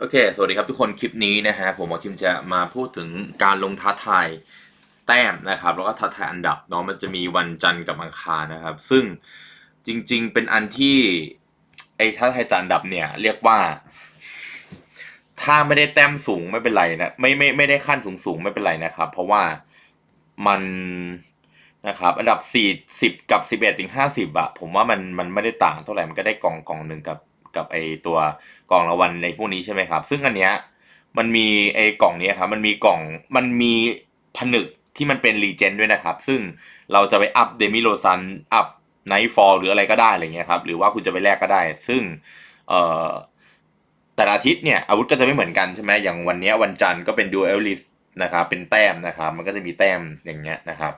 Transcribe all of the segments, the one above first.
โอเค สวัสดีครับทุกคนคลิปนี้นะฮะ ผมว่าคิมจะมาพูดถึงการลงท้าทายแต้มนะครับ แล้วก็ท้าทายอันดับเนาะมันจะมีวันจันทร์กับอังคารนะครับ ซึ่งจริง ๆ เป็นอันที่ไอ้ท้าทายจันทร์อันดับเนี่ย เรียกว่า ถ้าไม่ได้แต้มสูงไม่เป็นไรนะไม่ไม่ไม่ได้ขั้นสูงสูงไม่เป็นไรนะครับ เพราะว่ามันนะครับ อันดับสี่สิบกับสิบเอ็ดถึงห้าสิบอะผมว่ามันมันไม่ได้ต่างเท่าไหร่มันก็ได้กล่องกล่องหนึ่งกับ กับไอตัวกล่องรางวัลในพวกนี้ใช่ไหมครับ ซึ่งอันเนี้ยมันมีไอกล่องเนี้ยครับมันมีกล่องมันมีผนึกที่มันเป็นรีเจนด้วยนะครับ ซึ่งเราจะไปอัพเดมิโลซันอัพไนท์ฟอลหรืออะไรก็ได้อะไรเงี้ยครับหรือว่าคุณจะไปแลกก็ได้ ซึ่งเอ่อแต่ละอาทิตย์เนี่ยอาวุธก็จะไม่เหมือนกันใช่ไหมอย่างวันเนี้ยวันจันทร์ก็เป็นดูเอลลิสนะครับเป็นแต้มนะครับมันก็จะมีแต้มอย่างเงี้ยนะครับ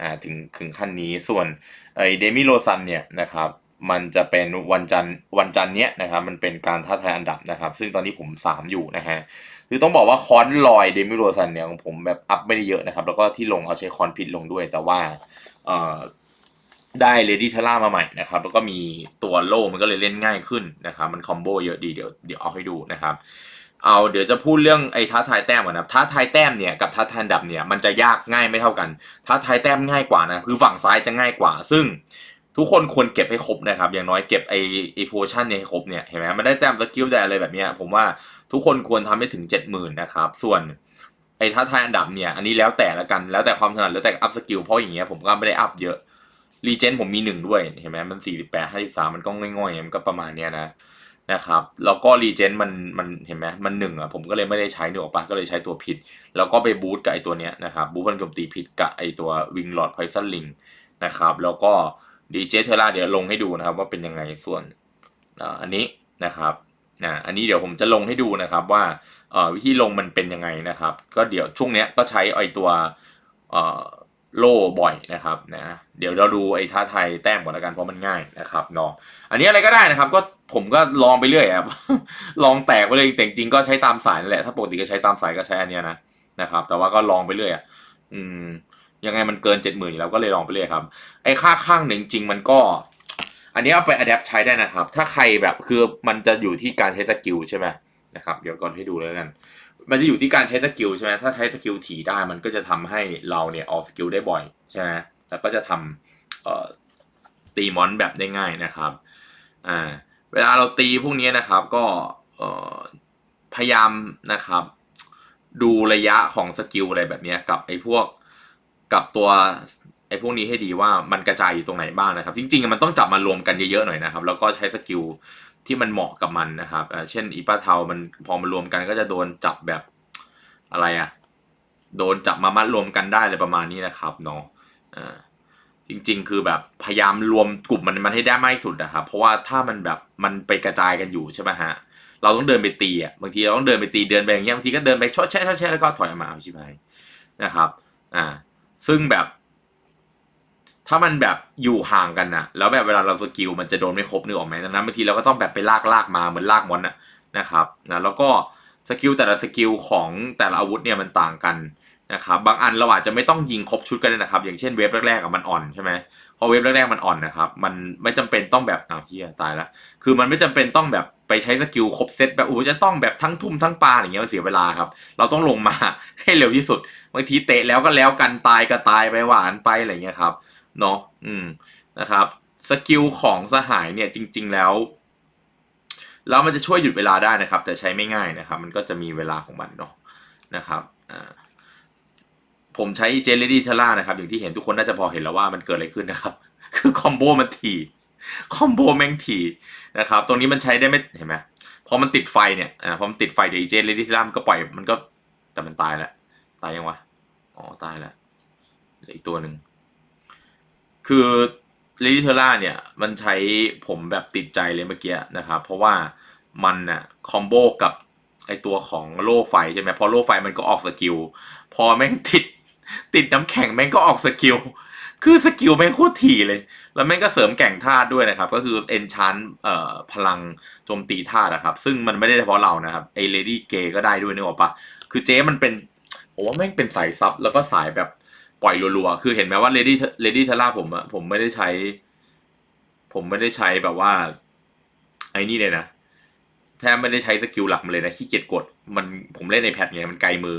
อ่าถึงถึงขั้นนี้ส่วนไอเดมิโลซันเนี่ยนะครับ มันจะเป็นวันจันทร์วันจันทร์เนี้ยนะครับ มันเป็นการท้าทายอันดับนะครับ ซึ่งตอนนี้ผม 3 อยู่นะฮะคือต้องบอกว่าคอนลอยเดมิโลซันเนี่ยของผมแบบอัพไม่ได้เยอะนะครับ แล้วก็ที่ลงเอาใช้คอนผิดลงด้วยแต่ว่าเอ่อได้เลดี้เทล่ามาใหม่นะครับ แล้วก็มีตัวโล่มันก็เลยเล่นง่ายขึ้นนะครับ มันคอมโบเยอะดีเดี๋ยวเดี๋ยวเอาให้ดูนะครับเอาเดี๋ยวจะพูดเรื่องไอ้ท้าทายแต้มก่อนนะท้าทายแต้มเนี่ยกับท้าทายอันดับเนี่ยมันจะยากง่ายไม่เท่ากัน ท้าทายแต้มง่ายกว่านะคือฝั่งซ้ายจะง่ายกว่า ซึ่ง ทุกคนควรเก็บให้ครบนะครับ อย่างน้อยเก็บไอ้ไอ้โพชั่นเนี่ยให้ครบเนี่ย เห็นไหมมันได้แต้มสกิลได้อะไรแบบเนี้ยผมว่าทุกคนควรทำให้ถึง 70,000นะครับ ส่วนไอ้ท้าทายอันดับเนี่ย อันนี้แล้วแต่ละกัน แล้วแต่ความถนัด แล้วแต่อัพสกิล เพราะอย่างเงี้ยผมก็ไม่ได้อัพเยอะ รีเจนผมมีหนึ่งด้วย เห็นไหมมันสี่สิบแปดห้าสิบสามมันก็ง่อยๆ มันก็ประมาณเนี้ยนะ นะครับ แล้วก็รีเจนมัน มัน เห็นไหมมันหนึ่งอะ ผมก็เลยไม่ได้ใช้เนึกออกปะก็เลยใช้ตัวผิดแล้วก็ไปบูตกับไอตัวเนี้ยนะครับ บูตมันโจมตีผิดกับไอตัววิงหลอดไพซันลิงนะครับ แล้วก็ ดีเจเทล่าเดี๋ยวลงให้ดูนะครับ ว่าเป็นยังไงส่วนอันนี้นะครับนะอันนี้เดี๋ยวผมจะลงให้ดูนะครับว่าวิธีลงมันเป็นยังไงนะครับ ก็เดี๋ยวช่วงเนี้ยก็ใช้ไอตัวโล่บ่อยนะครับนะเดี๋ยวเราดูไอ้ท้าไทยแต้มก่อนละกันเพราะมันง่ายนะครับเนาะอันนี้อะไรก็ได้นะครับ ก็ผมก็ลองไปเรื่อยครับลองแตกไปเลยแต่จริงก็ใช้ตามสายนั่นแหละถ้าปกติก็ใช้ตามสายก็ใช้อันเนี้ยนะนะครับ แต่ว่าก็ลองไปเรื่อยอะอืม ยังไงมันเกินเจ็ดหมื่นแล้วก็เลยลองไปเรื่อยครับไอ้ค่าข้างเนี่ยจริงๆมันก็ อันนี้เอาไปอัดแอปใช้ได้นะครับ ถ้าใครแบบคือมันจะอยู่ที่การใช้สกิลใช่ไหมนะครับเดี๋ยวก่อนให้ดูเลยกัน มันจะอยู่ที่การใช้สกิลใช่ไหมถ้าใช้สกิลถี่ได้มันก็จะทำให้เราเนี่ยออกสกิลได้บ่อยใช่ไหมแล้วก็จะทำตีมอนแบบได้ง่ายนะครับอ่าเวลาเราตีพวกนี้นะครับก็พยายามนะครับ ดูระยะของสกิลอะไรแบบนี้กับไอ้พวก กับตัวไอ้พวกนี้ให้ดีว่ามันกระจายอยู่ตรงไหนบ้างนะครับ จริงๆ มันต้องจับมารวมกันเยอะๆหน่อยนะครับ แล้วก็ใช้สกิลที่มันเหมาะกับมันนะครับเช่นอีป้าเทามันพอมารวมกันก็จะโดนจับแบบอะไรอะโดนจับมามัดรวมกันได้เลยประมาณนี้นะครับเนาะอ่าจริงๆ คือแบบพยายามรวมกลุ่มมันมันให้ได้มากที่สุดนะครับเพราะว่าถ้ามันแบบมันไปกระจายกันอยู่ใช่ไหมฮะเราต้องเดินไปตีอะบางทีเราต้องเดินไปตีเดินไปอย่างเงี้ยบางทีก็เดินไปชดแช่ชดแช่แล้วก็ถอยออกมาเอาชิบหายนะครับอ่า ซึ่งแบบ ถ้ามันแบบอยู่ห่างกันนะแล้วแบบเวลาเราสกิลมันจะโดนไม่ครบนึกออกไหมดังนั้นบางทีเราก็ต้องแบบไปลากลากมาเหมือนลากมอนนะนะครับนะแล้วก็สกิลแต่ละสกิลของแต่ละอาวุธเนี่ยมันต่างกันนะครับบางอันเราอาจจะไม่ต้องยิงครบชุดก็ได้นะครับ อย่างเช่นเวฟแรกๆอะมันอ่อนใช่ไหมพอเวฟแรกๆมันอ่อนนะครับ มันไม่จำเป็นต้องแบบอ้าวเฮียตายละคือมันไม่จำเป็นต้องแบบ ไปใช้สกิลครบเซตแบบโอ้จะต้องแบบทั้งทุ่มทั้งปาอย่างเงี้ยมันเสียเวลาครับ เราต้องลงมาให้เร็วที่สุดบางทีเตะแล้วก็แล้วกันตายก็ตายไปหวานไปอะไรเงี้ยครับเนาะอืมนะครับสกิลของสหายเนี่ยจริง ๆแล้วแล้วมันจะช่วยหยุดเวลาได้นะครับ แต่ใช้ไม่ง่ายนะครับ มันก็จะมีเวลาของมันเนาะนะครับอ่าผมใช้เจลลี่เทล่านะครับ อย่างที่เห็นทุกคนน่าจะพอเห็นแล้วว่ามันเกิดอะไรขึ้นนะครับ คือคอมโบมันถี่ คอมโบแมงถีนะครับ ตรงนี้มันใช้ได้ไม่เห็นไหมพอมันติดไฟเนี่ยอ่าพอมันติดไฟเดี๋ยวเจลลี่เทล่ามก็ปล่อยมันก็แต่มันตายแล้ว ตายยังวะ อ๋อ ตายแล้วเหลืออีกตัวหนึ่ง คือเลดี้เทล่าเนี่ย มันใช้ผมแบบติดใจเลยเมื่อกี้นะครับ เพราะว่ามันน่ะคอมโบกับไอตัวของโล่ไฟใช่ไหมพอโล่ไฟมันก็ออกสกิล พอแม่งติดติดน้ำแข็งแม่งก็ออกสกิล คือสกิลแม่งโคตรถี่เลย แล้วแม่งก็เสริมแก่งธาตุด้วยนะครับ ก็คือเอนชานเอ่อพลังโจมตีธาตุนะครับ ซึ่งมันไม่ได้เฉพาะเรานะครับไอเลดี้เกก็ได้ด้วยนึกออกปะคือเจ๊มันเป็นผมว่าแม่งเป็นสายซับแล้วก็สายแบบปล่อยรัวๆ คือเห็นไหมว่า Lady Lady t e l a ผมอะผมไม่ได้ใช้ ผมไม่ได้ใช้แบบว่า ไอ้นี่เลยนะแทบไม่ได้ใช้สกิลหลักมันเลยนะขี้เกียจกดมันผมเล่นในแพดไงมันไกลมือ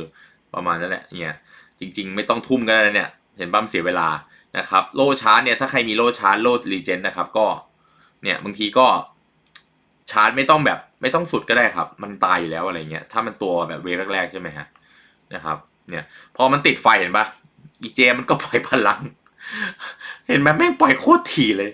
ประมาณนั้นแหละเนี่ยจริง ๆ ไม่ต้องทุ่มกันแล้เนี่ย เห็นบ้ามเสียเวลา นะครับโลชาร์จเนี่ยถ้าใครมีโลชาร์จโลรีเจนนะครับก็เนี่ยบางทีก็ชาร์จไม่ต้องแบบไม่ต้องสุดก็ได้ครับ มันตายอยู่แล้วอะไรเงี้ยถ้ามันตัวแบบเวฟแรกๆใช่ไหมฮะนะครับเนี่ยพอมันติดไฟเห็นปะอีเจมันก็ปล่อยพลัง เห็นไหมแม่งปล่อยโคตรถี่เลย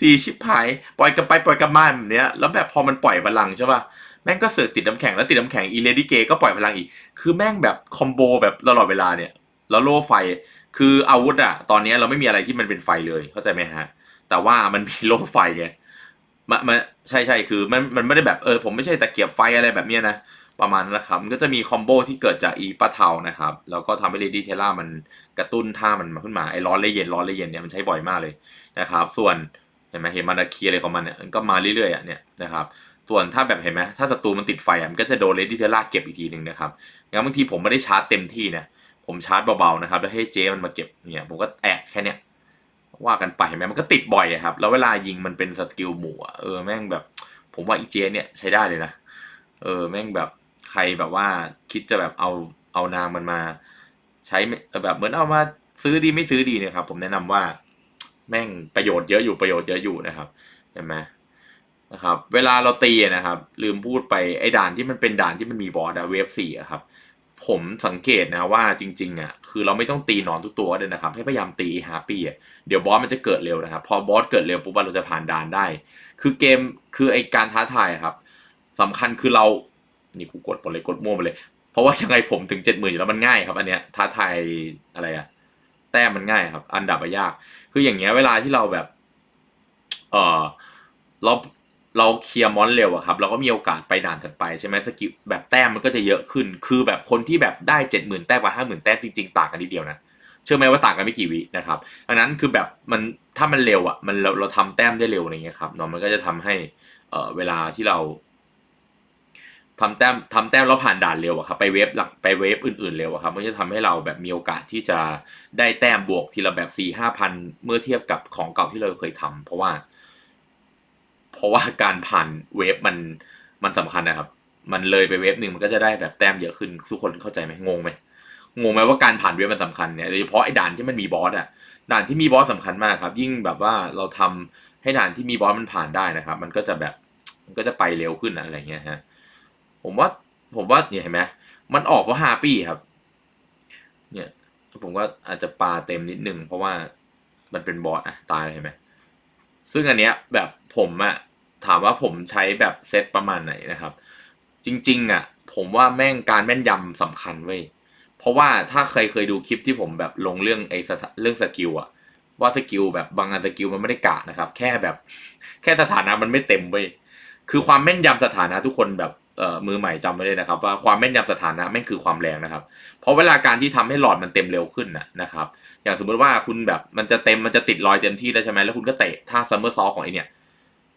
ทีชิบหายปล่อยกันไปปล่อยกันมาแบบเนี้ยแล้วแบบพอมันปล่อยพลังใช่ปะแม่งก็เสือกติดน้ำแข็งแล้วติดน้ำแข็งอีเลดี้เกก็ปล่อยพลังอีก คือแม่งแบบคอมโบแบบตลอดเวลาเนี่ย แล้วโล่ไฟ คืออาวุธอะตอนนี้เราไม่มีอะไรที่มันเป็นไฟเลยเข้าใจไหมฮะ แต่ว่ามันมีโล่ไฟไงมันมันใช่ใช่คือมันมันไม่ได้แบบเออผมไม่ใช่ตะเกียบไฟอะไรแบบเนี้ยนะประมาณนั้นนะครับมันก็จะมีคอมโบที่เกิดจากอีปะเทานะครับแล้วก็ทำให้เลดี้เทล่ามันกระตุ้นท่ามันมาขึ้นมาไอ้ร้อนเลยเย็นร้อนเลยเย็นเนี่ยมันใช้บ่อยมากเลยนะครับส่วนเห็นไหมเห็นมันอะเคียอะไรของมันเนี่ยมันก็มาเรื่อยๆอะเนี่ยนะครับส่วนถ้าแบบเห็นไหมถ้าศัตรูมันติดไฟอะมันก็จะโดนเลดี้เทล่าเก็บอีกทีหนึ่งนะครับงั้นบางทีผมไม่ได้ชาร์จเต็มที่นะ ผมชาร์จเบาๆนะครับ แล้วให้เจมันมาเก็บเนี่ยผมก็แอะแค่เนี้ยว่ากันไปเห็นไหมมันก็ติดบ่อยอะครับ แล้วเวลายิงมันเป็นสกิลหมู่เออแม่งแบบ ผมว่าอีเจเนี่ยใช้ได้เลยนะเออแม่งแบบใครแบบว่าคิดจะแบบเอาเอานางมันมา ใช้แบบเหมือนเอามาซื้อดีไม่ซื้อดีเนะครับ ผมแนะนำว่าแม่งประโยชน์เยอะอยู่ประโยชน์เยอะอยู่นะครับเห็นไหมนะครับ เวลาเราตีนะครับ ลืมพูดไปไอ้ด่านที่มันเป็นด่านที่มันมีบอสอะเวฟสี่อะครับ ผมสังเกตนะว่าจริงๆอะคือเราไม่ต้องตีหนอนทุกตัวเลยนะครับ ให้พยายามตีฮาร์ปี้อะเดี๋ยวบอสมันจะเกิดเร็วนะครับ พอบอสเกิดเร็วปุ๊บเราจะผ่านด่านได้ คือเกมคือไอการท้าทายครับสำคัญคือเรานี่กูกดหมดเลยกดมั่วไปเลย เพราะว่ายังไงผมถึงเจ็ดหมื่นอยู่แล้วมันง่ายครับ อันเนี้ยท้าทายอะไรอะแต้มมันง่ายครับ อันดับอะยาก คืออย่างเงี้ยเวลาที่เราแบบ เออเรา เราเคลียร์มอนเร็วอะครับเราก็มีโอกาสไปด่านถัดไปใช่ไหมสกิลแบบแต้มมันก็จะเยอะขึ้น คือแบบคนที่แบบได้เจ็ดหมื่นแต้มกับห้าหมื่นแต้มจริงๆ ต่างกันนิดเดียวนะเชื่อไหมว่าต่างกันไม่กี่วินะครับดังนั้นคือแบบมันถ้ามันเร็วอะมันเราเราทำแต้มได้เร็วอะไรเงี้ยครับเนาะมันก็จะทำให้เอ่อเวลาที่เราทำแต้มทำแต้มแล้วผ่านด่านเร็วอะครับไปเวฟหลักไปเวฟอื่นๆเร็วอะครับมันจะทำให้เราแบบมีโอกาสที่จะได้แต้มบวกทีละแบบสี่ห้าพันเมื่อเทียบกับของเก่าที่เราเคยทำเพราะว่า เพราะว่าการผ่านเวฟมันมันสำคัญนะครับ มันเลยไปเวฟหนึ่งมันก็จะได้แบบแต้มเยอะขึ้นทุกคนเข้าใจไหมงงไหมงงไหมว่าการผ่านเวฟมันสำคัญเนี่ยโดยเฉพาะไอ้ด่านที่มันมีบอสอะด่านที่มีบอสสำคัญมากครับ ยิ่งแบบว่าเราทำให้ด่านที่มีบอสมันผ่านได้นะครับ มันก็จะแบบมันก็จะไปเร็วขึ้นอะไรเงี้ยฮะผมว่าผมว่าเนี่ยเห็นไหมมันออกเพราะฮาปี้ครับ เนี่ยผมว่าอาจจะปาเต็มนิดนึงเพราะว่ามันเป็นบอสอะตายเลยเห็นไหม ซึ่งอันเนี้ยแบบผมอะถามว่าผมใช้แบบเซตประมาณไหนนะครับ จริงๆอะผมว่าแม่งการแม่นยำสำคัญเว้ยเพราะว่าถ้าเคยเคยดูคลิปที่ผมแบบลงเรื่องไอ้เรื่องสกิลอะว่าสกิลแบบบางอันสกิลมันไม่ได้กะนะครับ แค่แบบแค่สถานะมันไม่เต็มเว้ยคือความแม่นยำสถานะทุกคนแบบ มือใหม่จำไว้เลยนะครับว่าความแม่นยำสถานะแม่งคือความแรงนะครับ เพราะเวลาการที่ทำให้หลอดมันเต็มเร็วขึ้นนะนะครับ อย่างสมมติว่าคุณแบบมันจะเต็มมันจะติดรอยเต็มที่แล้วใช่ไหมแล้วคุณก็เตะท่าซัมเมอร์ซอของไอเนี่ย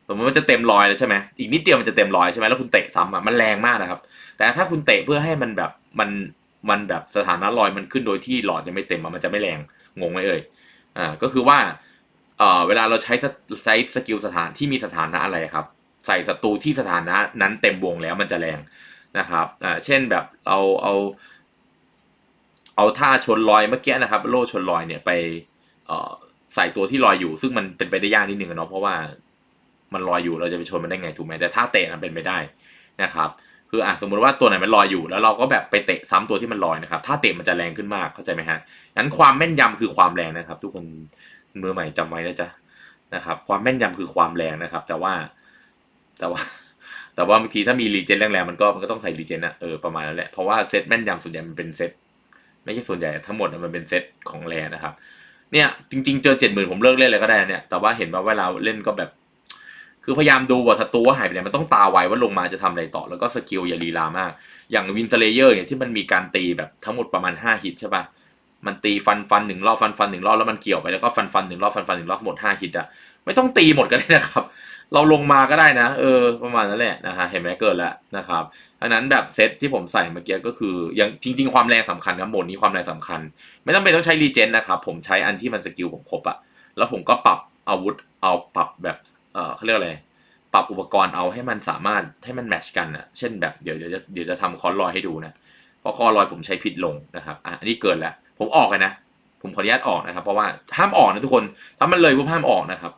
สมมติมันจะเต็มรอยแล้วใช่ไหมอีกนิดเดียวมันจะเต็มรอยใช่ไหมแล้วคุณเตะซ้ำอะมันแรงมากนะครับ แต่ถ้าคุณเตะเพื่อให้มันแบบมันมันแบบสถานะรอยมันขึ้นโดยที่หลอดยังไม่เต็มอะมันจะไม่แรงงงไหมเอ่ยอ่าก็คือว่าเอ่อเวลาเราใช้ใช้สกิลสถานที่มีสถานะอะไรครับ ใส่ศัตรูที่สถานะนั้นเต็มวงแล้วมันจะแรงนะครับอ่าเช่นแบบเอาเอาเอาท่าชนลอยเมื่อกี้นะครับ โล่ชนลอยเนี่ยไปใส่ตัวที่ลอยอยู่ ซึ่งมันเป็นไปได้ยากนิดนึงเนาะเพราะว่ามันลอยอยู่เราจะไปชนมันได้ไงถูกไหมแต่ท่าเตะมันเป็นไปได้นะครับ คืออะสมมติว่าตัวไหนมันลอยอยู่ แล้วเราก็แบบไปเตะซ้ำตัวที่มันลอยนะครับท่าเตะมันจะแรงขึ้นมากเข้าใจไหมฮะงั้นความแม่นยำคือความแรงนะครับ ทุกคนมือใหม่จำไว้นะจ๊ะนะครับ ความแม่นยำคือความแรงนะครับ แต่ว่า แต่ว่า แต่ว่าบางทีถ้ามีรีเจนแรงๆมันก็มันก็ต้องใส่รีเจนอะเออประมาณนั้นแหละ เพราะว่าเซตแม่นยำส่วนใหญ่มันเป็นเซตไม่ใช่ส่วนใหญ่ทั้งหมดอะมันเป็นเซตของแรนะครับ เนี่ยจริง ๆ เจอเจ็ดหมื่นผมเลิกเล่นเลยก็ได้เนี่ย แต่ว่าเห็นว่าเวลาเล่นก็แบบ คือพยายามดูว่าศัตรูว่าหายไปไหนมันต้องตาไวว่าลงมาจะทำอะไรต่อ แล้วก็สกิลอย่าลีลามาก อย่างวินเซเลเยอร์เนี่ยที่มันมีการตีแบบทั้งหมดประมาณห้าฮิตใช่ปะมันตีฟันฟันหนึ่งรอบฟันฟันหนึ่งรอบแล้วมันเกี่ยวไปแล้วก็ฟันฟันหนึ่งรอบฟันฟันหนึ่งรอบหมดห้าฮิตอะไม่ต้องตีหมดก็ได้นะครับ เราลงมาก็ได้นะ เออ ประมาณนั้นแหละนะฮะเห็นไหมเกิดแล้วนะครับอันนั้นแบบเซตที่ผมใส่เมื่อกี้ก็คือยังจริง ๆ ความแรงสำคัญครับโหมดนี้ความแรงสำคัญ ไม่ต้องเป็นต้องใช้รีเจนนะครับ ผมใช้อันที่มันสกิลผมครบอะแล้วผมก็ปรับอาวุธเอาปรับแบบเออเขาเรียกอะไรปรับอุปกรณ์เอาให้มันสามารถให้มันแมทชกันอะเช่นแบบเดี๋ยวเดี๋ยวจะเดี๋ยวจะทำคอร์ลอยให้ดูนะเพราะคอร์ลอยผมใช้ผิดลงนะครับอะอันนี้เกินแล้วผมออกเลยนะผมขออนุญาตออกนะครับ เพราะว่าห้ามออกนะทุกคนถ้ามันเลยปุ๊บห้ามออกนะครับ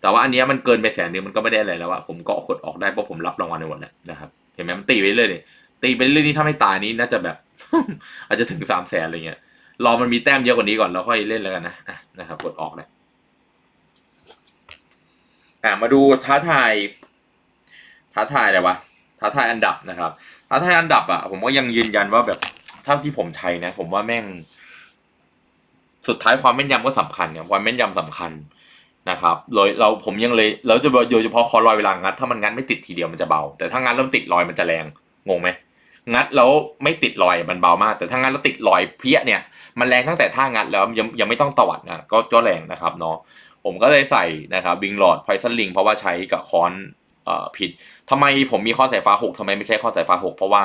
แต่ว่าอันนี้มันเกินไปแสนนึงมันก็ไม่ได้อะไรแล้วอะผมก็กดออกได้เพราะผมรับรางวัลในวันแล้วนะครับ เห็นไหมมันตีไปเรื่อยเลยตีไปเรื่อยนี่ถ้าไม่ตายนี่น่าจะแบบ อาจจะถึงสามแสนอะไรเงี้ยรอมันมีแต้มเยอะกว่านี้ก่อนแล้วค่อยเล่นแล้วกันนะนะครับกดออกเลยอะมาดูท้าทายท้าทายอะไรวะท้าทายอันดับนะครับท้าทายอันดับอะผมก็ยังยืนยันว่าแบบเท่าที่ผมใช้นะ ผมว่าแม่ง สุดท้ายความแม่นยำก็สำคัญเนี่ยความแม่นยำสำคัญ นะครับเลยเราผมยังเลยแล้วจะโดยเฉพาะคอรอยเวลางัดถ้ามันงัดไม่ติดทีเดียวมันจะเบา แต่ถ้างัดแล้วติดรอยมันจะแรงงงไหมงัดแล้วไม่ติดรอยมันเบามาก แต่ถ้างัดแล้วติดรอยเพี้ยเนี่ยมันแรงตั้งแต่ท่างัดแล้วยังยังไม่ต้องตวัดนะก็ก็แรงนะครับเนาะผมก็เลยใส่นะครับบิงหลอดไพซันลิงเพราะว่าใช้กับค้อนเอ่อผิดทำไมผมมีข้อสายฟ้าหกทำไมไม่ใช่ข้อสายฟ้าหกเพราะว่า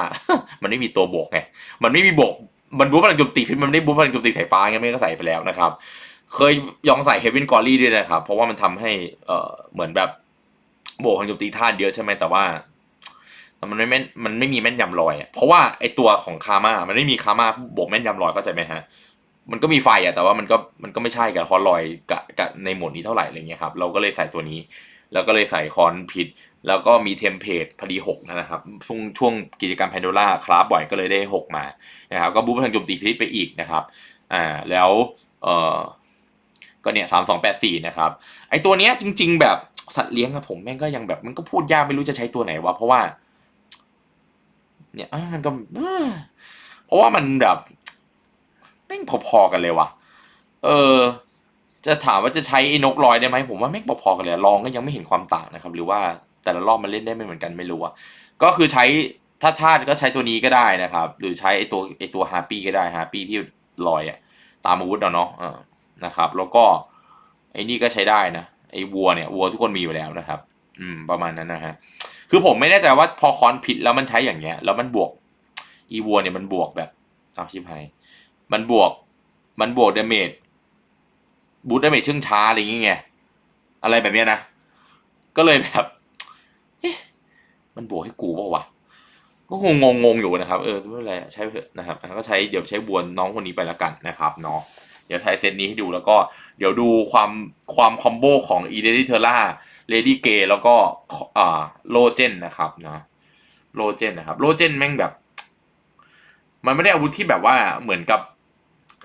มันไม่มีตัวบวกไงมันไม่มีบวกมันบู๊พลังโจมตีพิษมันไม่ได้บู๊พลังโจมตีสายฟ้าไงไม่ก็ใส่ไปแล้วนะครับ เคยยองใส่เฮวินกอรี่ด้วยนะครับ เพราะว่ามันทำให้เออเหมือนแบบโบกพลังโจมตีท่าเยอะใช่ไหมแต่ว่าแต่มันไม่แม่นมันไม่มีแม่นยำลอยอะเพราะว่าไอตัวของคามามันไม่มีคามาบวกแม่นยำลอยเข้าใจไหมฮะมันก็มีไฟอะแต่ว่ามันก็มันก็ไม่ใช่กับคอนลอยกับกับในหมดนี้เท่าไหร่อะไรเงี้ยครับเราก็เลยใส่ตัวนี้ แล้วก็เลยใส่คอนผิด แล้วก็มีเทมเพลตพอดีหกนะครับช่วงช่วงกิจกรรมแพนโดล่าคราฟบ่อยก็เลยได้หกมานะครับก็บู๊พลังโจมตีพิษไปอีกนะครับอ่าแล้วเอ่อ ก็เนี่ยสามสองแปดสี่นะครับไอตัวเนี้ยจริง ๆ แบบสัตว์เลี้ยงอะผมแม่งก็ยังแบบมันก็พูดยากไม่รู้จะใช้ตัวไหนวะเพราะว่า เนี่ยมันก็เพราะว่ามันแบบแม่งพอๆกันเลยว่ะ เออ จะถามว่าจะใช้อ้นกลอยได้ไหมผมว่าแม่งพอๆกันเลยลองก็ยังไม่เห็นความต่างนะครับ หรือว่าแต่ละรอบมันเล่นได้ไม่เหมือนกันไม่รู้อะก็คือใช้ถ้าชาติก็ใช้ตัวนี้ก็ได้นะครับ หรือใช้ไอตัวไอตัวฮาร์ปี้ก็ได้ฮาร์ปี้ที่ลอยอะตามอาวุธเอาเนาะ นะครับ แล้วก็ไอ้นี่ก็ใช้ได้นะไอ้วัวเนี่ยวัวทุกคนมีอยู่แล้วนะครับ อืมประมาณนั้นนะฮะคือผมไม่แน่ใจว่าพอคอนผิดแล้วมันใช้อย่างเงี้ย แล้วมันบวกอีวัวเนี่ยมันบวกแบบเอาชิบหายมันบวกมันบวกเดเมจบูทเดเมจชึ่งช้าอะไรอย่างเงี้ยอะไรแบบเนี้ยนะ ก็เลยแบบเอ๊ะมันบวกให้กูเปล่าวะก็คงงงๆอยู่นะครับ เออไม่เป็นไรใช้เถอะนะครับ ก็ใช้เดี๋ยวใช้บวนน้องคนนี้ไปแล้วกันนะครับเนาะ ดี๋ยวใช้เซตนี้ให้ดูแล้วก็เดี๋ยวดูความความคอมโบของอีเดดิเทอร่าเลดี้เกแล้วก็อ่าโลเจนนะครับนะโลเจนนะครับโลเจนแม่งแบบ มันไม่ได้อาวุธที่แบบว่าเหมือนกับ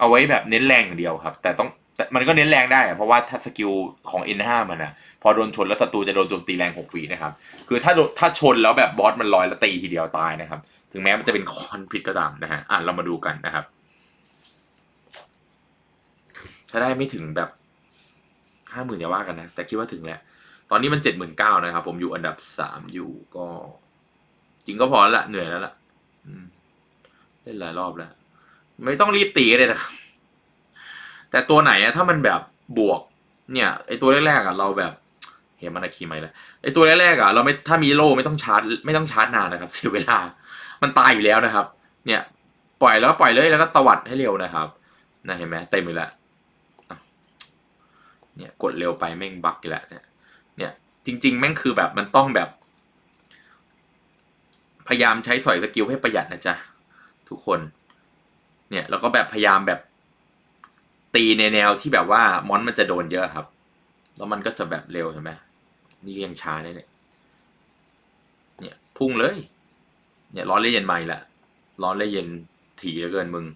เอาไว้แบบเน้นแรงอย่างเดียวครับ แต่ต้องแต่มันก็เน้นแรงได้ เพราะว่าถ้าสกิลของ N5 มันอะพอโดนชนแล้วศัตรูจะโดนโจมตีแรง6วีนะครับ คือถ้าถ้าชนแล้วแบบบอสมันลอยแล้วตีทีเดียวตายนะครับ ถึงแม้มันจะเป็นคอนพิษก็ตามนะฮะอะเรามาดูกันนะครับ ถ้าได้ไม่ถึงแบบห้าหมื่นอย่าว่ากันนะ แต่คิดว่าถึงแหละ ตอนนี้มันเจ็ดหมื่นเก้านะครับ ผมอยู่อันดับสามอยู่ก็ จริงก็พอแล้วละเหนื่อยแล้วล่ะอืมเล่นหลายรอบแล้ว ไม่ต้องรีบตีก็ได้นะแต่ตัวไหนอะถ้ามันแบบบวก เนี่ยไอตัวแรกๆอะเราแบบเห็นมันอะคีไหมล่ะไอตัวแรกๆอะเราไม่ถ้ามีโล่ไม่ต้องชาร์จ ไม่ต้องชาร์จนานนะครับ เสียเวลา มันตายอยู่แล้วนะครับ เนี่ย ปล่อยแล้วก็ปล่อยเลยแล้วก็ตวัดให้เร็วนะครับนะเห็นไหมเต็มไปแล้ว เนี่ยกดเร็วไปแม่งบักอีกแล้วเนี่ยเนี่ยจริง ๆ แม่งคือแบบมันต้องแบบ พยายามใช้สอยสกิลให้ประหยัดนะจ๊ะทุกคน เนี่ยแล้วก็แบบพยายามแบบตีในแนวที่แบบว่ามอนมันจะโดนเยอะครับ แล้วมันก็จะแบบเร็วเห็นไหมนี่ยังช้าเนี่ยเนี่ยพุ่งเลย เนี่ยร้อนเลยเย็นใหม่ละร้อนเลยเย็นถี่เหลือเกินมึง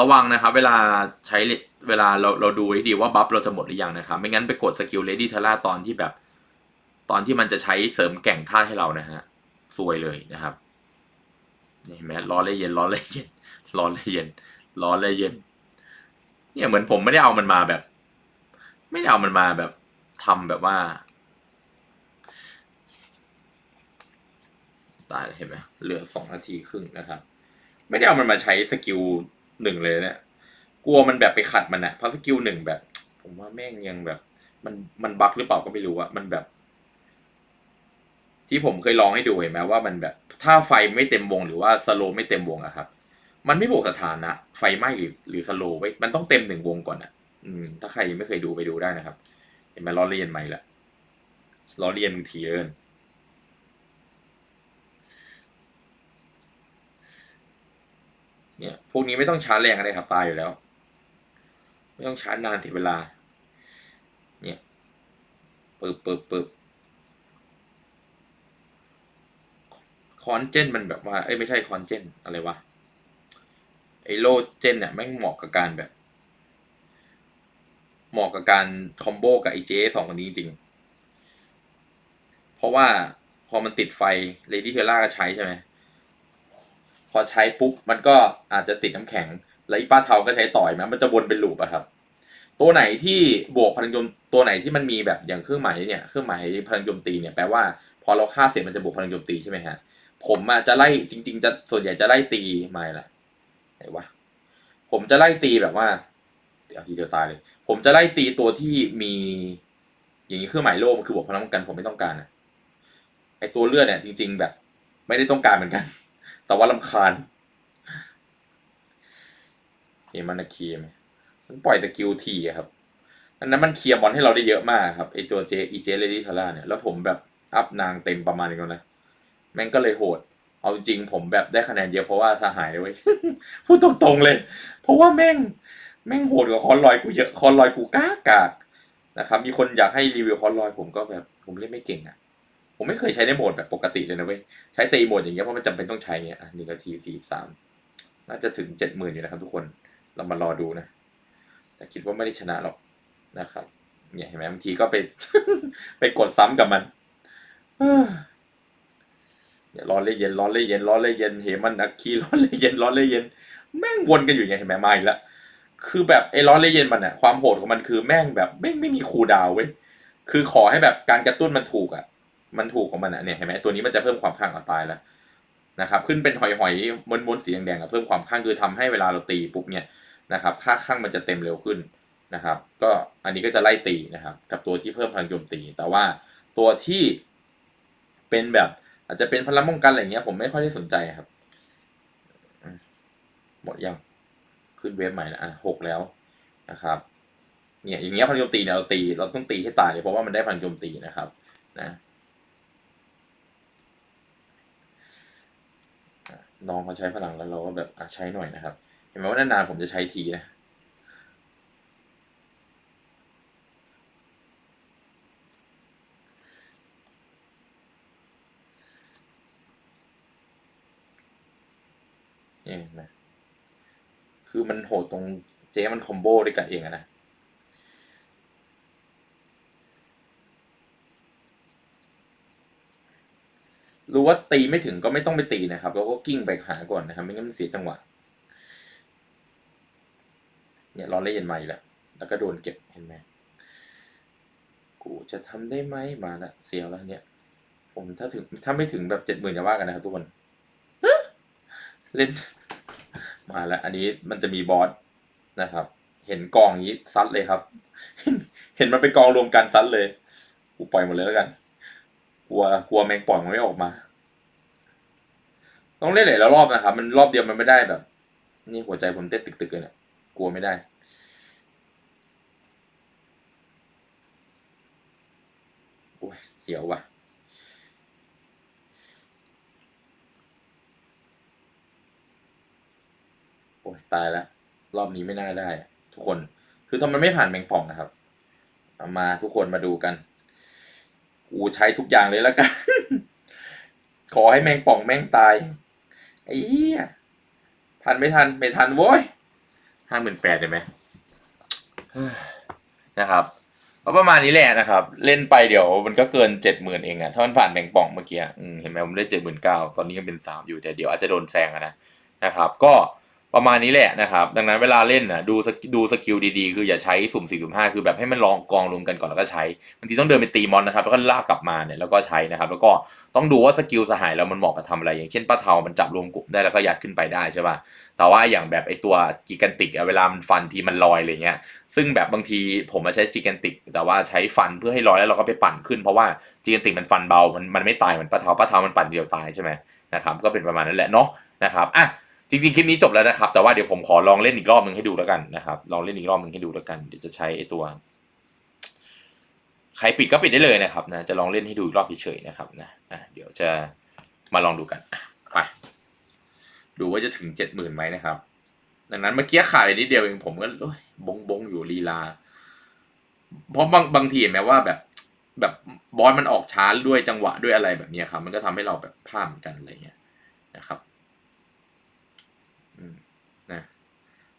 ระวังนะครับเวลาใช้เวลาเราเราดูให้ดีว่าบัฟเราจะหมดหรือยังนะครับ ไม่งั้นไปกดสกิลเลดี้เทล่าตอนที่แบบ ตอนที่มันจะใช้เสริมแก่งท่าให้เรานะฮะซวยเลยนะครับเห็นไหมร้อนเลยเย็นร้อนเลยเย็นร้อนเลยเย็นร้อนเลยเย็น เนี่ยเหมือนผมไม่ได้เอามันมาแบบ ไม่ได้เอามันมาแบบทำแบบว่าตายเห็นไหมเหลือสองนาทีครึ่งนะครับ ไม่ได้เอามันมาใช้สกิล หนึ่งเลยเนี่ย กลัวมันแบบไปขัดมันอะเพราะสกิลหนึ่งแบบ ผมว่าแม่งยังแบบ มันมันบั๊กหรือเปล่าก็ไม่รู้อะมันแบบ ที่ผมเคยลองให้ดูเห็นไหมว่ามันแบบ ถ้าไฟไม่เต็มวงหรือว่าสโลไม่เต็มวงอะครับ มันไม่บวกสถานะ ไฟไหม้หรือหรือสโลไว้มันต้องเต็มหนึ่งวงก่อนอะอืม ถ้าใครยังไม่เคยดูไปดูได้นะครับ เห็นไหมร้อเรียนไหม่ละล้อเลียนมึงทีเอิน เนี่ยพวกนี้ไม่ต้องชาร์จแรงอะไรครับตายอยู่แล้ว ไม่ต้องชาร์จนานถึงเวลา เนี่ยปึบปึบปึบคอนเจนมันแบบว่า เอ้ยไม่ใช่คอนเจนอะไรวะไอโลเจนเนี่ยแม่งเหมาะกับการแบบ เหมาะกับการคอมโบกับไอเจสองคนนี้จริง เพราะว่าพอมันติดไฟเลดี้เทล่าก็ใช้ใช่ไหม พอใช้ปุ๊บมันก็อาจจะติดน้ำแข็ง แล้วอีป้าเทาก็ใช้ต่อยมันมันจะวนเป็นลูปอะครับ ตัวไหนที่บวกพลังโจมตัวไหนที่มันมีแบบอย่างเครื่องหมายเนี่ยเครื่องหมายพลังโจมตีเนี่ยแปลว่าพอเราฆ่าเสร็จมันจะบวกพลังโจมตีใช่ไหมฮะผมอะจะไล่จริง ๆ จะส่วนใหญ่จะไล่ตีไม่ละไหนวะผมจะไล่ตีแบบว่าเดี๋ยวทีเดียวตายเลย ผมจะไล่ตีตัวที่มี อย่างนี้เครื่องหมายโล่มันคือบวกพลังป้องกันผมไม่ต้องการอะไอตัวเลือดเนี่ยจริง ๆ แบบ ไม่ได้ต้องการเหมือนกัน แต่ว่าลำคาญเฮมันาคีมมันปล่อยตะกิวทีอะครับอันนั้นมันเคลียร์บอลให้เราได้เยอะมากครับไอตัวเจอีเจเลดี้ทาร่าเนี่ยแล้วผมแบบอัพนางเต็มประมาณนึงแล้วนะแม่งก็เลยโหด เอาจริงผมแบบได้คะแนนเยอะเพราะว่าสหายเลยเว้ยพูดตรงๆเลย เพราะว่าแม่งแม่งโหดกว่าคอนลอยกูเยอะคอนลอยกูกากากนะครับมีคนอยากให้รีวิวคอนลอยผมก็แบบผมเล่นไม่เก่งอะ ผมไม่เคยใช้ในโหมดแบบปกติเลยนะเว้ย ใช้ตีโหมดอย่างเงี้ยเพราะมันจำเป็นต้องใช้เงี้ยอะหนึ่งนาทีสี่สามน่าจะถึงเจ็ดหมื่นอยู่นะครับทุกคน เรามารอดูนะ แต่คิดว่าไม่ได้ชนะหรอกนะครับ เนี่ยเห็นไหมบางทีก็ไป ไปกดซ้ำกับมันเนี่ยร้อนเลยเย็นร้อนเลยเย็นร้อนเลยเย็น เหมันนักคีร้อนเลยเย็นร้อนเลยเย็น แม่งวนกันอยู่อย่างเห็นไหมมาอีกแล้วคือแบบไอ้ร้อนเลยเย็นมันอะความโหดของมันคือแม่งแบบแม่งไม่มีคูดาวเว้ย คือขอให้แบบการกระตุ้นมันถูกอะ มันถูกของมันอะเนี่ยเห็นไหมตัวนี้มันจะเพิ่มความข้างเอาตายแล้วนะครับขึ้นเป็นหอยๆม้วนสีแดงๆอะเพิ่มความข้างคือทำให้เวลาเราตีปุ๊บเนี่ยนะครับค่าข้างมันจะเต็มเร็วขึ้นนะครับ ก็อันนี้ก็จะไล่ตีนะครับ กับตัวที่เพิ่มพลังโจมตี แต่ว่าตัวที่เป็นแบบอาจจะเป็นพลังป้องกันอะไรเงี้ยผมไม่ค่อยได้สนใจครับหมดยังขึ้นเวฟใหม่แล้วอะหกแล้วนะครับเนี่ยอย่างเงี้ยพลังโจมตีเนี่ยเราตีเราต้องตีให้ตายเลยเพราะว่ามันได้พลังโจมตีนะครับนะอะ น้องเขาใช้พลังแล้วเราก็แบบอะใช้หน่อยนะครับ เห็นไหมว่านานๆผมจะใช้ทีนะเนี่ยนไหมคือมันโหดตรงเจ๊มันคอมโบด้วยกันเองอะนะ รู้ว่าตีไม่ถึงก็ไม่ต้องไปตีนะครับแล้วก็กิ้งไปหาก่อนนะครับ ไม่งั้นมันเสียจังหวะ เนี่ยร้อนเล่นมาอีกแล้วแล้วก็โดนเก็บเห็นไหมกูจะทำได้ไหมมาละเสียวแล้วเนี่ย ผมถ้าถึงถ้าไม่ถึงแบบเจ็ดหมื่นจะว่ากันนะครับทุกคนเล่น มาแล้ว อันนี้มันจะมีบอสนะครับ เห็นกององนี้ซัดเลยครับ เห็นมันเป็นกองรวมกันซัดเลย กูปล่อยหมดเลยแล้วกัน กลัวกลัวแมงป่องมันไม่ออกมา ต้องเล่นหลายรอบนะครับ มันรอบเดียวมันไม่ได้แบบ นี่หัวใจผมเต้นตึกๆเลยเนี่ยกลัวไม่ได้โอ้ยเสียวว่ะโอ้ยตายแล้ว รอบนี้ไม่น่าได้ ทุกคน คือถ้ามันไม่ผ่านแมงป่องนะครับามาทุกคนมาดูกัน กูใช้ทุกอย่างเลยแล้วกัน ขอให้แมงป่องแม่งตาย ไอ้เหี้ย ทันไม่ทัน ไม่ทันโว้ยห้าหมื่นแปดได้ไหมนะครับก็ประมาณนี้แหละนะครับ เล่นไปเดี๋ยวมันก็เกินเจ็ดหมื่นเองอะถ้ามันผ่านแบ่งป่องเมื่อกี้เห็นไหมผมได้เจ็ดหมื่นเก้าตอนนี้ยังเป็นสามอยู่แต่เดี๋ยวอาจจะโดนแซงอะนะนะครับ ก็ ประมาณนี้แหละนะครับ ดังนั้นเวลาเล่นนะดูดูสกิลดีๆ คืออย่าใช้สุ่มสี่สุ่มห้าคือแบบให้มันลองกองรวมกันก่อนแล้วก็ใช้บางทีต้องเดินไปตีมอนนะครับแล้วก็ลากกลับมาเนี่ยแล้วก็ใช้นะครับ แล้วก็ต้องดูว่าสกิลสหายเรามันเหมาะกับทำอะไร อย่างเช่นป้าเทามันจับรวมกลุ่มได้แล้วก็ยัดขึ้นไปได้ใช่ป่ะแต่ว่าอย่างแบบไอตัวกิกันติกอะเวลามันฟันทีมันลอยอะไรเงี้ยซึ่งแบบบางทีผมมาใช้จิกันติก แต่ว่าใช้ฟันเพื่อให้ลอยแล้วเราก็ไปปั่นขึ้นเพราะว่าจิกันติกมันฟันเบามันมันไม่ตายเหมือนปลาเทาปลาเทามันปั่นเดียวตายใช่ไหมนะครับก็เป็นประมาณนั้นแหละเนาะนะครับอะ จริงๆ คลิปนี้จบแล้วนะครับ แต่ว่าเดี๋ยวผมขอลองเล่นอีกรอบหนึ่งให้ดูแล้วกันนะครับ ลองเล่นอีกรอบหนึ่งให้ดูแล้วกัน เดี๋ยวจะใช้ไอตัว ใครปิดก็ปิดได้เลยนะครับนะ จะลองเล่นให้ดูอีกรอบเฉยๆนะครับนะอะเดี๋ยวจะมาลองดูกันไปดูว่าจะถึงเจ็ดหมื่นไหมนะครับ ดังนั้นเมื่อกี้ขายนิดเดียวเองผมก็โอ้ยบงบงอยู่ลีลา เพราะบางบางทีเห็นไหมว่าแบบแบบบอลมันออกช้าด้วยจังหวะด้วยอะไรแบบนี้ครับ มันก็ทำให้เราแบบพลาดกันอะไรเงี้ยนะครับ อืมนะ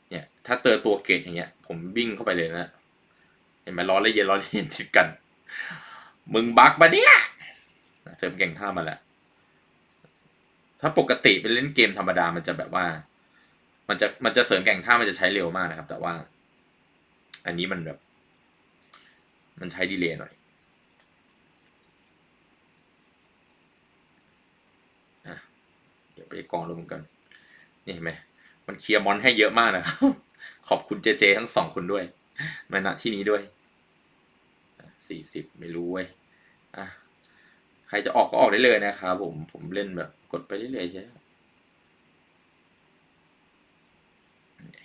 เนี่ย ถ้าเจอตัวเกตอย่างเงี้ย ผมวิ่งเข้าไปเลยนะ เห็นไหมร้อนและเย็นร้อนและเย็นติดกัน มึงบักปะเนี่ยเสริมเก่งท่ามาแล้ว ถ้าปกติเป็นเล่นเกมธรรมดามันจะแบบว่า มันจะมันจะเสริมแก่งท่ามันจะใช้เร็วมากนะครับ แต่ว่า อันนี้มันแบบ มันใช้ดีเลย์หน่อยเดี๋ยวไปกองรวมกัน นี่เห็นไหมมันเคลียร์มอนให้เยอะมากนะครับ ขอบคุณเจเจทั้งสองคนด้วย มาณที่นี้ด้วยสี่สิบไม่รู้เว้ยอะใครจะออกก็ออกได้เลยนะครับผมผมเล่นแบบกดไปเรื่อยๆใช่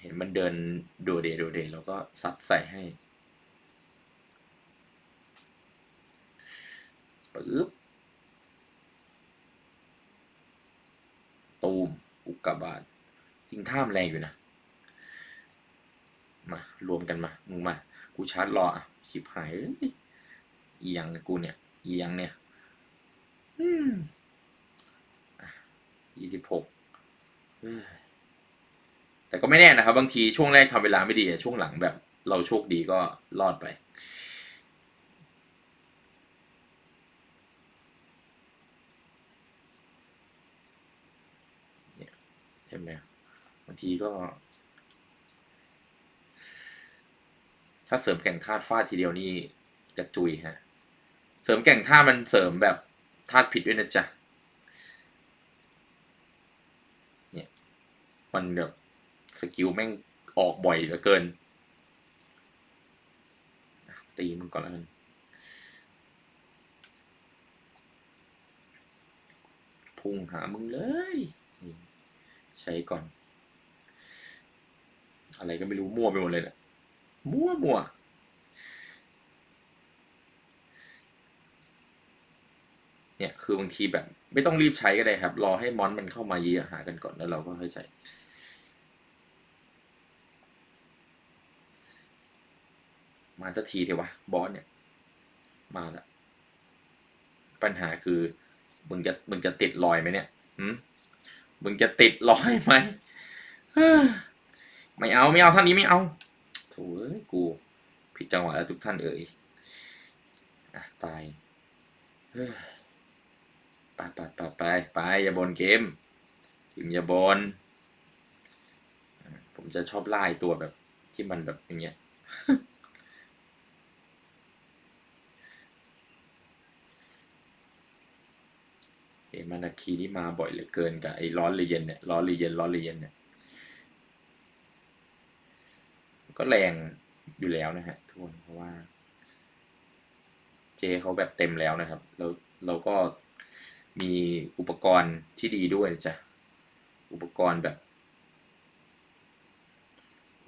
เห็นมันเดินโดเดโดเดแล้วก็ซัดใส่ให้ปึ๊บตูมอุกกาบาตสิงท่ามแรงอยู่นะ มารวมกันมา มึงมา กูชาร์จรออะชิบหายเอ้ยยังกูเนี่ยอียังเนี่ยอืมยี่สิบหกแต่ก็ไม่แน่นะครับ บางทีช่วงแรกทำเวลาไม่ดีช่วงหลังแบบ เราโชคดีก็รอดไปเนี่ยเห็นไหมบางทีก็ ถ้าเสริมแก่งธาตุฟาดทีเดียวนี่กระจุยฮะ เสริมแก่งธาตุมันเสริมแบบธาตุผิดด้วยนะจ๊ะ เนี่ย มันแบบสกิลแม่งออกบ่อยเหลือเกิน ตีมันก่อนแล้วกันพุ่งหามึงเลย ใช้ก่อน อะไรก็ไม่รู้มั่วไปหมดเลยเนะี่ย มั่วมั่วเนี่ย คือบางทีแบบ ไม่ต้องรีบใช้ก็ได้ครับ รอให้มอนมันเข้ามาเยอะหากันก่อนแล้วเราก็ค่อยใช้มาจะทีเถอะวะ บอสเนี่ย มาแล้วปัญหาคือ มึงจะมึงจะติดรอยไหมเนี่ยหืมมึงจะติดรอยไหมไม่เอาไม่เอาท่านนี้ไม่เอา ถ่เอ้ยกู ผิดจังหวะแล้วทุกท่านเอ่ยอะตายไปไปไปไปไปอย่าบนเกมถึงอย่าบนอะผมจะชอบไล่ตัวแบบที่มันแบบอย่างเงี้ยเอมานาคีนี่มาบ่อยเหลือเกินกับไอ้ร้อนหรือเย็นเนี่ยร้อนหรือเย็นร้อนหรือเย็นเนี่ย ก็แรงอยู่แล้วนะฮะทุกคนเพราะว่า เจเขาแบบเต็มแล้วนะครับ แล้วเราก็มีอุปกรณ์ที่ดีด้วยจ้ะ อุปกรณ์แบบ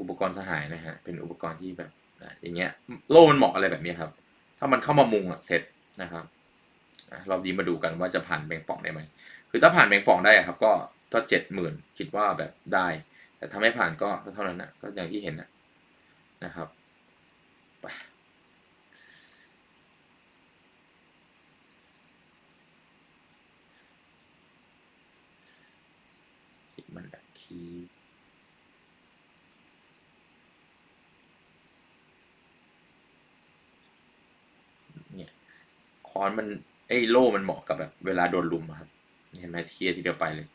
อุปกรณ์สหายนะฮะ เป็นอุปกรณ์ที่แบบอะอย่างเงี้ย โล่มันเหมาะอะไรแบบนี้ครับ ถ้ามันเข้ามามุงอะเสร็จนะครับอะรอบนี้มาดูกันว่าจะผ่านแบงป่องได้ไหม คือถ้าผ่านแบงป่องได้ครับ ก็ก็เจ็ดหมื่นคิดว่าแบบได้ แต่ถ้าไม่ผ่านก็เท่านั้นนะก็อย่างที่เห็นนะ นะครับมันแบบคีเนี่ยคอนมันไอ้โล่มันเหมาะกับแบบเวลาโดนลุมครับเห็นไหมเคลียร์ทีเดียวไปเลย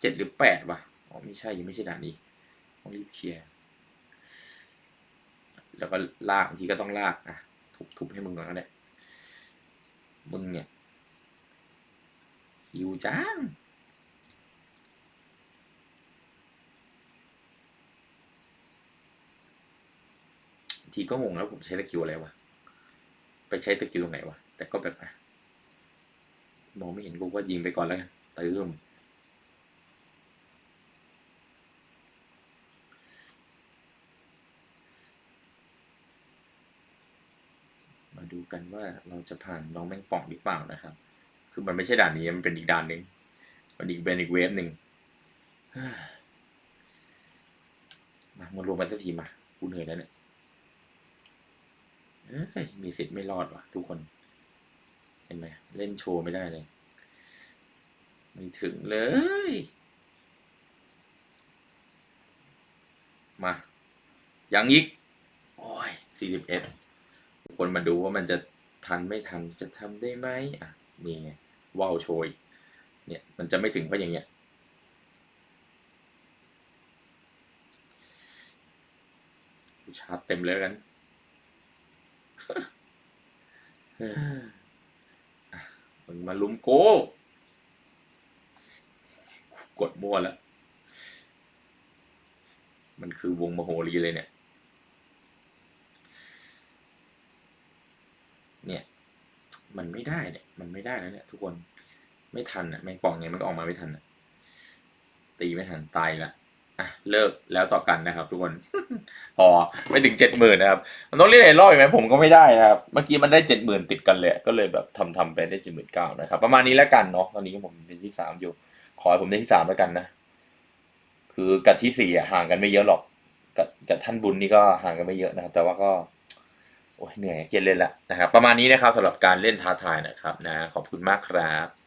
เจ็ดหรือแปดวะ อ๋อไม่ใช่ยังไม่ใช่ด่านนี้ ต้องรีบเคลียร์ แล้วก็ลากบางทีก็ต้องลากอะทุบๆให้มึงก่อนก็ได้มึงเนี่ยหิวจังทีก็งงแล้วผมใช้ตะกิวอะไรวะ ไปใช้ตะกิวตรงไหนวะ แต่ก็แบบอะมองไม่เห็นกูก็ยิงไปก่อนแล้วกันเติม ดดูกันว่าเราจะผ่านน้องแมงป่องหรือเปล่านะครับ คือมันไม่ใช่ด่านนี้มันเป็นอีกด่านหนึ่งมันอีกเป็นอีกเวฟหนึ่งมามารวมกันสักทีมากูเหนื่อยแล้วเนี่ยมีสิทธิ์ไม่รอดว่ะ ทุกคน เห็นไหมเล่นโชว์ไม่ได้เลยไม่ถึงเลย มา ยังอีก โอ้ยสี่สิบเอ็ด คนมาดูว่ามันจะทันไม่ทันจะทำได้ไหมอะนี่ไงว่าวโชยเนี่ยมันจะไม่ถึงเพราะอย่างเงี้ยชาร์จเต็มเลยแล้วกันมึงมาลุมโก้กดมั่วแล้ว มันคือวงมโหรีเลยเนี่ย มันไม่ได้เนี่ย มันไม่ได้แล้วเนี่ย ทุกคน ไม่ทันอะแมงป่องไงมันก็ออกมาไม่ทันอะ ตีไม่ทันตายละอะเลิกแล้วต่อกันนะครับ ทุกคน พอไม่ถึงเจ็ดหมื่นนะครับ มันต้องเล่นหลายรอบอีกไหมผมก็ไม่ได้นะครับ เมื่อกี้มันได้เจ็ดหมื่นติดกันเลย ก็เลยแบบทำทำไปได้เจ็ดหมื่นเก้านะครับ ประมาณนี้แล้วกันเนาะ ตอนนี้ผมเป็นที่สามอยู่ ขอให้ผมได้ที่สามแล้วกันนะ คือกับที่สี่อะห่างกันไม่เยอะหรอก กับกับท่านบุญนี่ก็ห่างกันไม่เยอะนะครับ แต่ว่าก็ โอ้ยเหนื่อยเกียนเล่นละนะครับ ประมาณนี้นะครับสำหรับการเล่นท้าทายนะครับนะขอบคุณมากครับ